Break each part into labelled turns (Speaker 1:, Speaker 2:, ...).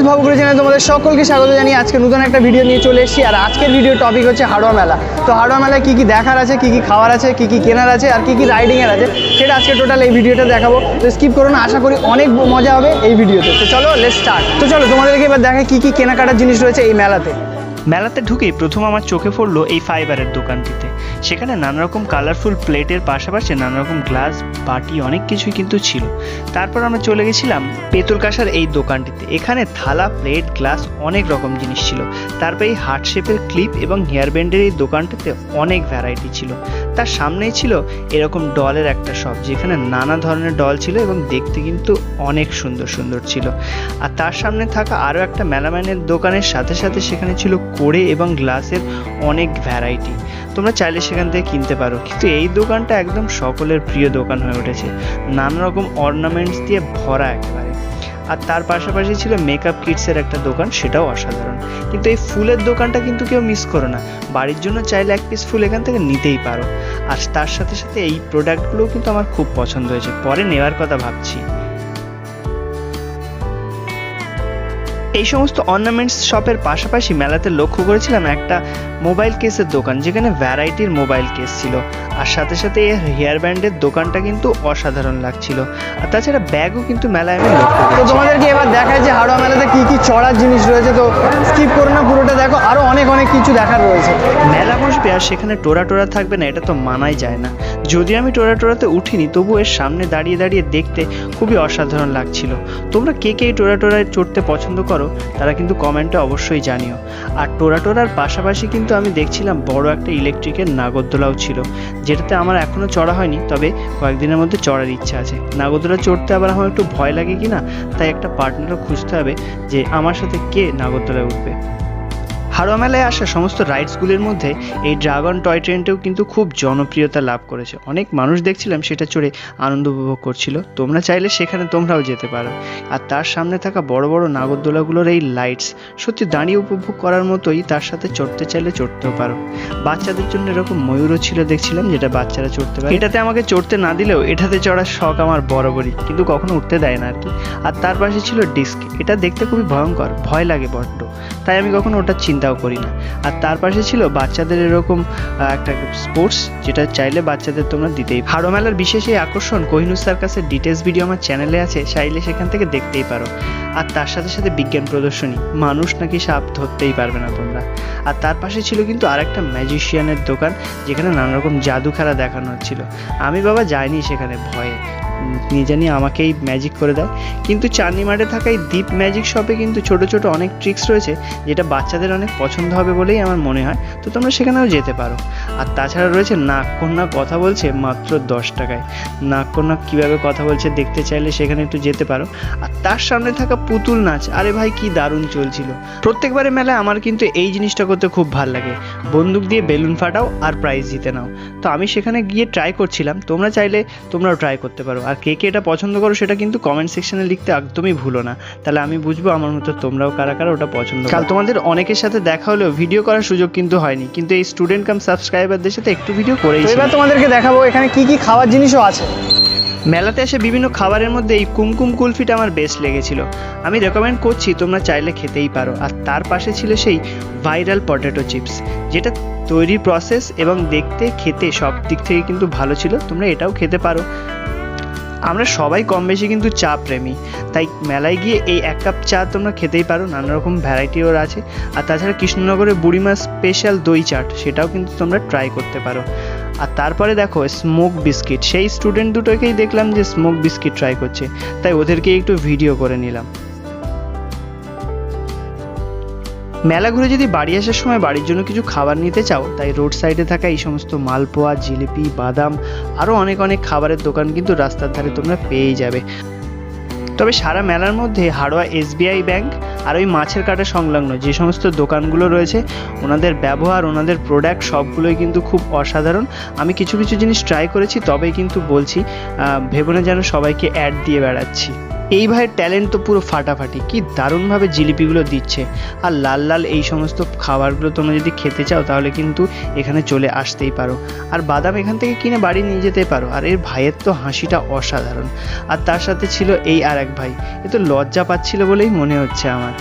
Speaker 1: Guys ভাবুকুড়ি জানাই তোমাদের সকলকে স্বাগত জানিয়ে আজকে নতুন একটা ভিডিও নিয়ে চলে এসেছি। আর আজকের ভিডিও টপিক হচ্ছে হাড়োয়া মেলা। তো হাড়োয়া মেলায় কী কী দেখার আছে, কী কী খাওয়ার আছে, কী কী কেনার আছে, আর কী কী রাইডিংয়ের আছে, সেটা আজকে টোটাল এই ভিডিওটা দেখাবো। তো স্কিপ করো না, আশা করি অনেক মজা হবে এই ভিডিওতে তো। চলো লেট স্টার্ট তো চলো, তোমাদেরকে এবার দেখে কী কী কেনাকাটার জিনিস রয়েছে এই মেলাতে।
Speaker 2: মেলাতে ঢুকেই প্রথম আমার চোখে পড়ল এই ফাইবারের দোকানটিতে। সেখানে নানা রকম কালারফুল প্লেটের পাশাপাশি নানা রকম গ্লাস বাটি, অনেক কিছুই কিন্তু ছিল। তারপর আমরা চলে গেছিলাম পেতুল কাঁসার এই দোকানটিতে। এখানে থালা প্লেট গ্লাস অনেক রকম জিনিস ছিল। তারপর এই হার্ট শেপের ক্লিপ এবং হেয়ার ব্যান্ডের এই দোকানটিতে অনেক ভ্যারাইটি ছিল। তার সামনেই ছিল এরকম ডলের একটা শপ যেখানে নানা ধরনের ডল ছিল এবং দেখতে কিন্তু অনেক সুন্দর সুন্দর ছিল। আর তার সামনে থাকা আরও একটা মেলাম্যানের দোকানের সাথে সাথে সেখানে ছিল কোড়ে এবং গ্লাসের অনেক ভ্যারাইটি তোমরা চাইলে সেখান থেকে কিনতে পারো। কিন্তু এই দোকানটা একদম সকলের প্রিয় দোকান হয়ে উঠেছে। নানা রকম অর্নামেন্টস দিয়ে ভরা একেবারে। আর তার পাশাপাশি ছিল মেকআপ কিটসের একটা দোকান, সেটাও অসাধারণ। কিন্তু এই ফুলের দোকানটা কিন্তু কেউ মিস করো না। বাড়ির জন্য চাইলে এক পিস ফুল এখান থেকে নিতেই পারো। আর তার সাথে সাথে এই প্রোডাক্টগুলোও কিন্তু আমার খুব পছন্দ হয়েছে। পরে নেওয়ার কথা ভাবছি। এই সমস্ত অর্নামেন্টস শপের পাশাপাশি মেলাতে লক্ষ্য করেছিলাম একটা মোবাইল কেসের দোকান, যেখানে ভ্যারাইটির মোবাইল কেস ছিল। আর সাথে সাথে এর হেয়ার ব্যান্ডের দোকানটা কিন্তু অসাধারণ লাগছিল। আর তাছাড়া ব্যাগও কিন্তু মেলায় আমি লক্ষ্য করেছি
Speaker 1: দেখায় যে হাড়োয়া মেলাতে কী কী চড়ার জিনিস রয়েছে, তো স্কিপ করো না, পুরোটা দেখো। আরও অনেক অনেক কিছু দেখার রয়েছে।
Speaker 2: মেলা বসবে, আর সেখানে টোরা টোরা থাকবে না, এটা তো মানাই যায় না। যদি আমি টোরা টোরাতে উঠিনি তবু এর সামনে দাঁড়িয়ে দাঁড়িয়ে দেখতে খুবই অসাধারণ লাগছিল। তোমরা কে কে এই টোরা টোরায় চড়তে পছন্দ করো, তারা কিন্তু কমেন্টে অবশ্যই জানিও। আর টোরা টোরার পাশাপাশি কিন্তু আমি দেখছিলাম বড় একটা ইলেকট্রিকের নাগরদোলাও ছিল, যেটাতে আমার এখনও চড়া হয়নি, তবে কয়েকদিনের মধ্যে চড়ার ইচ্ছা আছে। নাগরদোলা চড়তে আবার আমার একটু ভয় লাগে কি না তাই একটা পার্টনারও খুঁজতে হবে যে আমার সাথে কে নাগরতলায় উঠবে। হাড়োয়া মেলায় আসা সমস্ত রাইডসগুলির মধ্যে এই ড্রাগন টয় ট্রেনটাও কিন্তু খুব জনপ্রিয়তা লাভ করেছে। অনেক মানুষ দেখছিলাম সেটা চড়ে আনন্দ উপভোগ করছিল। তোমরা চাইলে সেখানে তোমরাও যেতে পারো। আর তার সামনে থাকা বড় বড় নাগরদোলাগুলোর এই লাইটস সত্যি দাঁড়িয়ে উপভোগ করার মতোই তার সাথে চড়তে চাইলে চড়তেও পারো। বাচ্চাদের জন্য এরকম ময়ূরও ছিল দেখছিলাম যেটা বাচ্চারা চড়তে পারে। এটাতে আমাকে চড়তে না দিলেও এটাতে চড়ার শখ আমার বরাবরই কিন্তু কখনো উঠতে দেয় না আর কি। আর তার পাশে ছিল ডিস্ক এটা দেখতে খুবই ভয়ঙ্কর, ভয় লাগে বড্ড। তাই আমি কখনো ওটার চিন্তাও করি না। আর তার পাশে ছিল বাচ্চাদের এরকম একটা স্পোর্টস যেটা চাইলে বাচ্চাদের তোমরা দিতেই হাড়ো মেলার বিশেষ এই আকর্ষণ কোহিনুর সার্কাসের ডিটেলস ভিডিও আমার চ্যানেলে আছে, চাইলে সেখান থেকে দেখতেই পারো। আর তার সাথে সাথে বিজ্ঞান প্রদর্শনী, মানুষ নাকি সাপ ধরতেই পারবে না তোমরা। আর তার পাশে ছিল কিন্তু আর একটা ম্যাজিশিয়ানের দোকান, যেখানে নানা রকম জাদু খেলা দেখানো হচ্ছিল। আমি বাবা যাইনি সেখানে ভয়ে। নিয়ে আমাকেই ম্যাজিক করে দেয়। কিন্তু চাঁদনি মাঠে থাকা এই দ্বীপ ম্যাজিক শপে কিন্তু ছোট ছোট অনেক ট্রিক্স রয়েছে, যেটা বাচ্চাদের অনেক পছন্দ হবে বলেই আমার মনে হয়। তো তোমরা সেখানেও যেতে পারো। আর তাছাড়া রয়েছে নাক কন্যা কথা বলছে মাত্র দশ টাকায়। নাক কন্যা কীভাবে কথা বলছে দেখতে চাইলে সেখানে একটু যেতে পারো। আর তার সামনে থাকা পুতুল নাচ, আরে ভাই কি দারুণ চলছিল। প্রত্যেকবারে মেলায় আমার কিন্তু এই জিনিসটা করতে খুব ভালো লাগে। বন্দুক দিয়ে বেলুন ফাটাও আর প্রাইজ জিতে নাও। তো আমি সেখানে গিয়ে ট্রাই করছিলাম। তোমরা চাইলে তোমরাও ট্রাই করতে পারো। আর কে কে এটা পছন্দ করো সেটা কিন্তু কমেন্ট সেকশনে লিখতে একদমই ভুলো না। তাহলে আমি বুঝব আমার মতো তোমরাও কারা কারা ওটা পছন্দ কাল তোমাদের অনেকের সাথে দেখা হলেও ভিডিও করার সুযোগ কিন্তু হয়নি। কিন্তু এই স্টুডেন্ট কাম সাবস্ক্রাইবারদের সাথে একটু ভিডিও করেই
Speaker 1: তো এবার তোমাদেরকে দেখাবো এখানে কি কি খাওয়ার জিনিসও আছে।
Speaker 2: মেলাতে এসে বিভিন্ন খাবারের মধ্যে এই কুমকুম কুলফিটা আমার বেস্ট লেগেছিল। আমি রেকমেন্ড করছি তোমরা চাইলে খেতেই পারো। আর তার পাশে ছিল সেই ভাইরাল পটেটো চিপস যেটা তৈরির প্রসেস এবং দেখতে খেতে সব দিক থেকে কিন্তু ভালো ছিল। তোমরা এটাও খেতে পারো। আমরা সবাই কম বেশি কিন্তু চা প্রেমী। তাই মেলায় গিয়ে এই এক কাপ চা তোমরা খেতেই পারো নানা রকম ভ্যারাইটি ওর আছে। আর তাছাড়া কৃষ্ণনগরের বুড়িমা স্পেশাল দই চাট, সেটাও কিন্তু তোমরা ট্রাই করতে পারো। আর তারপরে দেখো স্মোক বিস্কিট সেই স্টুডেন্ট দুটোকেই দেখলাম যে স্মোক বিস্কিট ট্রাই করছে। তাই ওদেরকে একটু ভিডিও করে নিলাম। মেলা ঘুরে যদি বাড়ি আসার সময় বাড়ির জন্য কিছু খাবার নিতে চাও তাই রোড সাইডে থাকা এই সমস্ত মালপোয়া জিলিপি বাদাম আরও অনেক অনেক খাবারের দোকান কিন্তু রাস্তার ধারে তোমরা পেয়েই যাবে। তবে সারা মেলার মধ্যে হাড়োয়া এসবিআই ব্যাংক আর ওই মাছের কাটা সংলগ্ন যে সমস্ত দোকানগুলো রয়েছে ওনাদের ব্যবহার ওনাদের প্রোডাক্ট সবগুলোই কিন্তু খুব অসাধারণ। আমি কিছু কিছু জিনিস ট্রাই করেছি তবেই কিন্তু বলছি আহ, ভেবো না যেন সবাইকে অ্যাড দিয়ে বেড়াচ্ছি। এই ভাইয়ের ট্যালেন্ট তো পুরো ফাটাফাটি। কি দারুণভাবে জিলিপিগুলো দিচ্ছে। আর লাল লাল এই সমস্ত খাবারগুলো তোমরা যদি খেতে চাও, তাহলে কিন্তু এখানে চলে আসতেই পারো। আর বাদাম এখান থেকে কিনে বাড়ি নিয়ে যেতে পারো। আর এর ভাইয়ের তো হাসিটা অসাধারণ। আর তার সাথে ছিল এই আর এক ভাই। এ তো লজ্জা পাচ্ছিল বলেই মনে হচ্ছে আমার।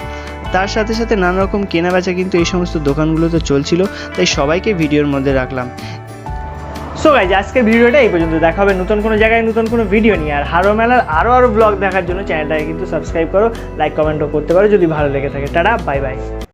Speaker 2: তার সাথে সাথে নানা রকম কেনা বেচা কিন্তু এই সমস্ত দোকানগুলোতে চলছিল। তাই সবাইকে ভিডিওর মধ্যে রাখলাম।
Speaker 1: সো গাইজ আজকের ভিডিওটা এই পর্যন্ত। দেখা হবে নতুন কোনো জায়গায়, নতুন কোনো ভিডিও নিয়ে। আর হারো মেলার আরও আরও ব্লগ দেখার জন্য চ্যানেলটাকে কিন্তু সাবস্ক্রাইব করো লাইক কমেন্টও করতে পারো যদি ভালো লেগে থাকে। Tata bye bye